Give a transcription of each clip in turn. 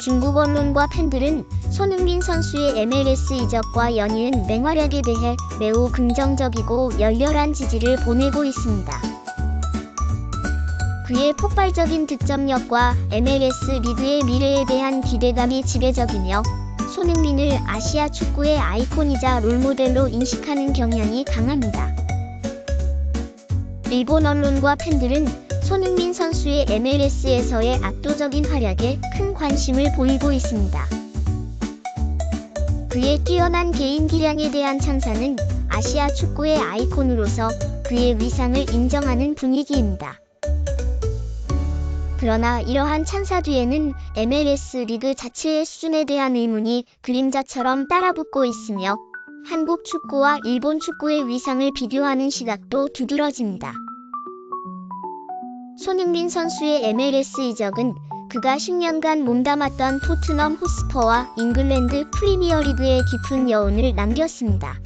중국 언론과 팬들은 손흥민 선수의 MLS 이적과 연이은 맹활약에 대해 매우 긍정적이고 열렬한 지지를 보내고 있습니다. 그의 폭발적인 득점력과 MLS 리그의 미래에 대한 기대감이 지배적이며 손흥민을 아시아 축구의 아이콘이자 롤모델로 인식하는 경향이 강합니다. 일본 언론과 팬들은 손흥민 선수의 MLS에서의 압도적인 활약에 큰 관심을 보이고 있습니다. 그의 뛰어난 개인 기량에 대한 찬사는 아시아 축구의 아이콘으로서 그의 위상을 인정하는 분위기입니다. 그러나 이러한 찬사 뒤에는 MLS 리그 자체의 수준에 대한 의문이 그림자처럼 따라붙고 있으며 한국 축구와 일본 축구의 위상을 비교하는 시각도 두드러집니다. 손흥민 선수의 MLS 이적은 그가 10년간 몸담았던 토트넘 호스퍼와 잉글랜드 프리미어리그의 깊은 여운을 남겼습니다.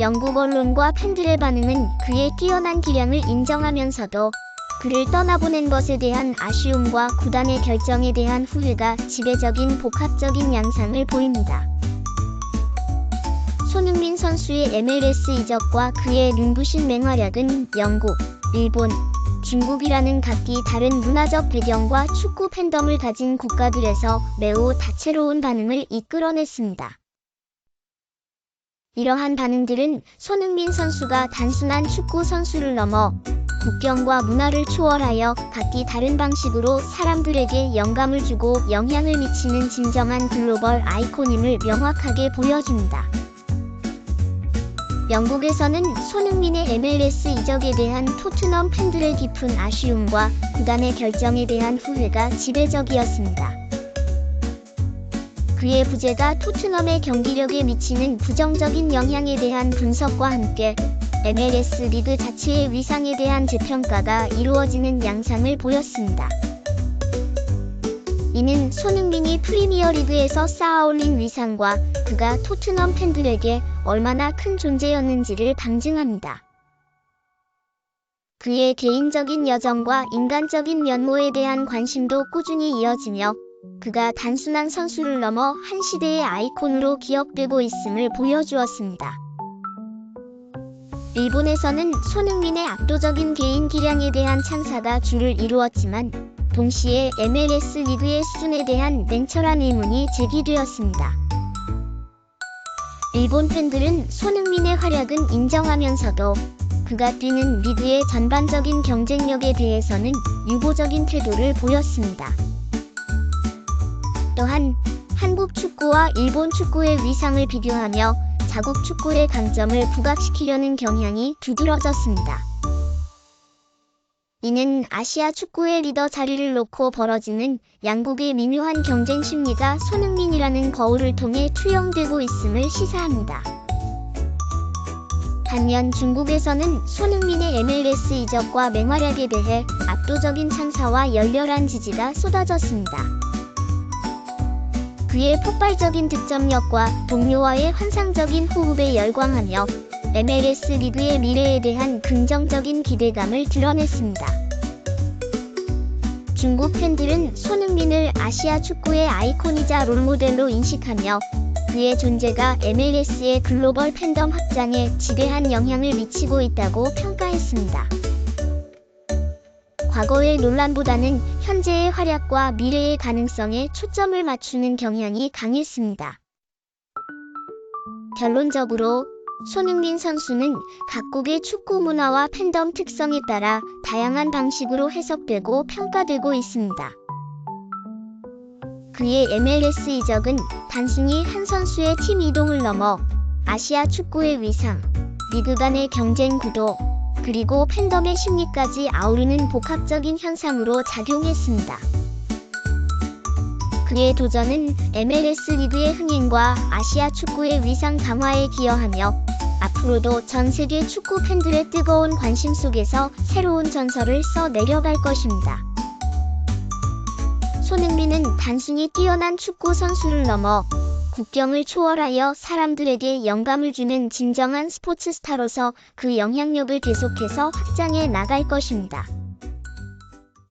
영국 언론과 팬들의 반응은 그의 뛰어난 기량을 인정하면서도 그를 떠나보낸 것에 대한 아쉬움과 구단의 결정에 대한 후회가 지배적인 복합적인 양상을 보입니다. 손흥민 선수의 MLS 이적과 그의 눈부신 맹활약은 영국, 일본, 중국이라는 각기 다른 문화적 배경과 축구 팬덤을 가진 국가들에서 매우 다채로운 반응을 이끌어냈습니다. 이러한 반응들은 손흥민 선수가 단순한 축구 선수를 넘어 국경과 문화를 초월하여 각기 다른 방식으로 사람들에게 영감을 주고 영향을 미치는 진정한 글로벌 아이콘임을 명확하게 보여줍니다. 영국에서는 손흥민의 MLS 이적에 대한 토트넘 팬들의 깊은 아쉬움과 구단의 결정에 대한 후회가 지배적이었습니다. 그의 부재가 토트넘의 경기력에 미치는 부정적인 영향에 대한 분석과 함께 MLS 리그 자체의 위상에 대한 재평가가 이루어지는 양상을 보였습니다. 이는 손흥민이 프리미어 리그에서 쌓아올린 위상과 그가 토트넘 팬들에게 얼마나 큰 존재였는지를 방증합니다. 그의 개인적인 여정과 인간적인 면모에 대한 관심도 꾸준히 이어지며 그가 단순한 선수를 넘어 한 시대의 아이콘으로 기억되고 있음을 보여주었습니다. 일본에서는 손흥민의 압도적인 개인 기량에 대한 찬사가 주를 이루었지만 동시에 MLS 리그의 수준에 대한 냉철한 의문이 제기되었습니다. 일본 팬들은 손흥민의 활약은 인정하면서도 그가 뛰는 리그의 전반적인 경쟁력에 대해서는 유보적인 태도를 보였습니다. 또한 한국 축구와 일본 축구의 위상을 비교하며 자국 축구의 강점을 부각시키려는 경향이 두드러졌습니다. 이는 아시아 축구의 리더 자리를 놓고 벌어지는 양국의 미묘한 경쟁 심리가 손흥민이라는 거울을 통해 투영되고 있음을 시사합니다. 반면 중국에서는 손흥민의 MLS 이적과 맹활약에 대해 압도적인 찬사와 열렬한 지지가 쏟아졌습니다. 그의 폭발적인 득점력과 동료와의 환상적인 호흡에 열광하며 MLS 리그의 미래에 대한 긍정적인 기대감을 드러냈습니다. 중국 팬들은 손흥민을 아시아 축구의 아이콘이자 롤모델로 인식하며 그의 존재가 MLS의 글로벌 팬덤 확장에 지대한 영향을 미치고 있다고 평가했습니다. 과거의 논란보다는 현재의 활약과 미래의 가능성에 초점을 맞추는 경향이 강했습니다. 결론적으로 손흥민 선수는 각국의 축구 문화와 팬덤 특성에 따라 다양한 방식으로 해석되고 평가되고 있습니다. 그의 MLS 이적은 단순히 한 선수의 팀 이동을 넘어 아시아 축구의 위상, 리그 간의 경쟁 구도, 그리고 팬덤의 심리까지 아우르는 복합적인 현상으로 작용했습니다. 그의 도전은 MLS 리그의 흥행과 아시아 축구의 위상 강화에 기여하며 앞으로도 전 세계 축구 팬들의 뜨거운 관심 속에서 새로운 전설을 써 내려갈 것입니다. 손흥민은 단순히 뛰어난 축구 선수를 넘어 국경을 초월하여 사람들에게 영감을 주는 진정한 스포츠 스타로서 그 영향력을 계속해서 확장해 나갈 것입니다.